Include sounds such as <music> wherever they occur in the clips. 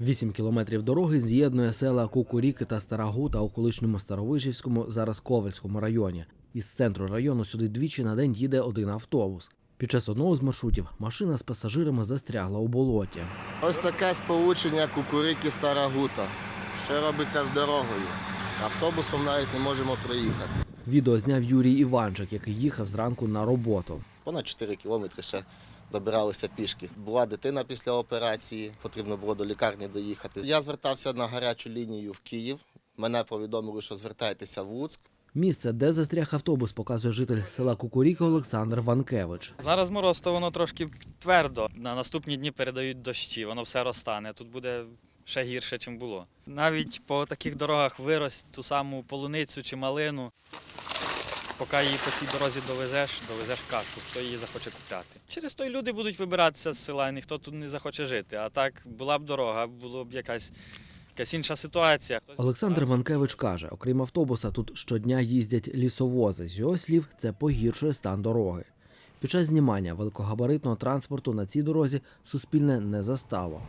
Вісім кілометрів дороги з'єднує села Кукуріки та Стара Гута у колишньому Старовижівському, зараз Ковальському районі. Із центру району сюди двічі на день їде один автобус. Під час одного з маршрутів машина з пасажирами застрягла у болоті. Ось таке сполучення Кукурики Стара Гута. Що робиться з дорогою? Автобусом навіть не можемо проїхати. Відео зняв Юрій Іванчик, який їхав зранку на роботу. Понад 4 кілометри ще добиралися пішки. Була дитина після операції, потрібно було до лікарні доїхати. Я звертався на гарячу лінію в Київ. Мене повідомили, що звертайтеся в Луцьк. Місце, де застряг автобус, показує житель села Кукуріки Олександр Ванкевич. Зараз мороз, то воно трошки твердо. На наступні дні передають дощі, воно все розтане. Тут буде ще гірше, ніж було. Навіть по таких дорогах вирось ту саму полуницю чи малину. Поки її по цій дорозі довезеш, довезеш кашу, хто її захоче купляти. Через то й люди будуть вибиратися з села, і ніхто тут не захоче жити. А так була б дорога, було б якась, якась інша ситуація. Олександр Ванкевич каже, окрім автобуса, тут щодня їздять лісовози. З його слів, це погіршує стан дороги. Під час знімання великогабаритного транспорту на цій дорозі суспільне не застало.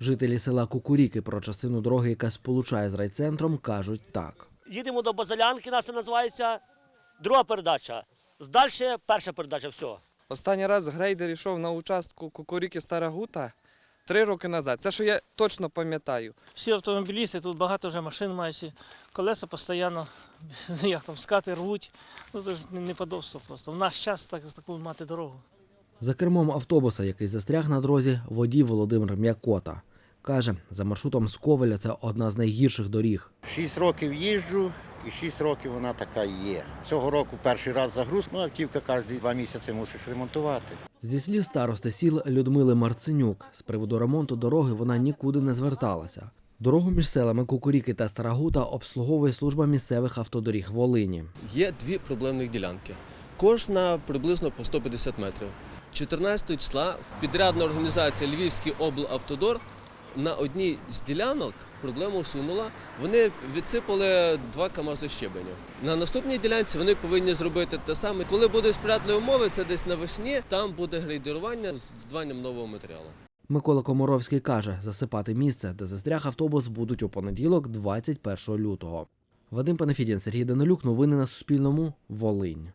Жителі села Кукуріки про частину дороги, яка сполучає з райцентром, кажуть так. Їдемо до Базилянки, нас це називається друга передача. Далі перша передача, все. Останній раз грейдер йшов на участку Кукуріки Стара Гута три роки назад. Це що я точно пам'ятаю. Всі автомобілісти, тут багато вже машин мають, колеса постійно, <laughs> як там, скати рвуть. Ну це ж не- неподобство просто. В наш час так, таку мати дорогу. За кермом автобуса, який застряг на дорозі, водій Володимир М'якота. Каже, за маршрутом з Ковеля це одна з найгірших доріг. Шість років їжджу, і шість років вона така є. Цього року перший раз загруз, ну автівка кожні два місяці мусиш ремонтувати. Зі слів старости сіл Людмили Марценюк, з приводу ремонту дороги вона нікуди не зверталася. Дорогу між селами Кукуріки та Старагута обслуговує служба місцевих автодоріг Волині. Є дві проблемних ділянки. Кожна приблизно по 150 метрів. 14 числа підрядна організація Львівський облавтодор на одній з ділянок проблему усунула. Вони відсипали два КАМАЗи щебеню. На наступній ділянці вони повинні зробити те саме. Коли будуть сприятливі умови, це десь навесні, там буде грейдерування з додаванням нового матеріалу. Микола Комаровський каже, засипати місце, де застряг автобус, будуть у понеділок, 21 лютого. Вадим Панафідін, Сергій Данилюк. Новини на Суспільному. Волинь.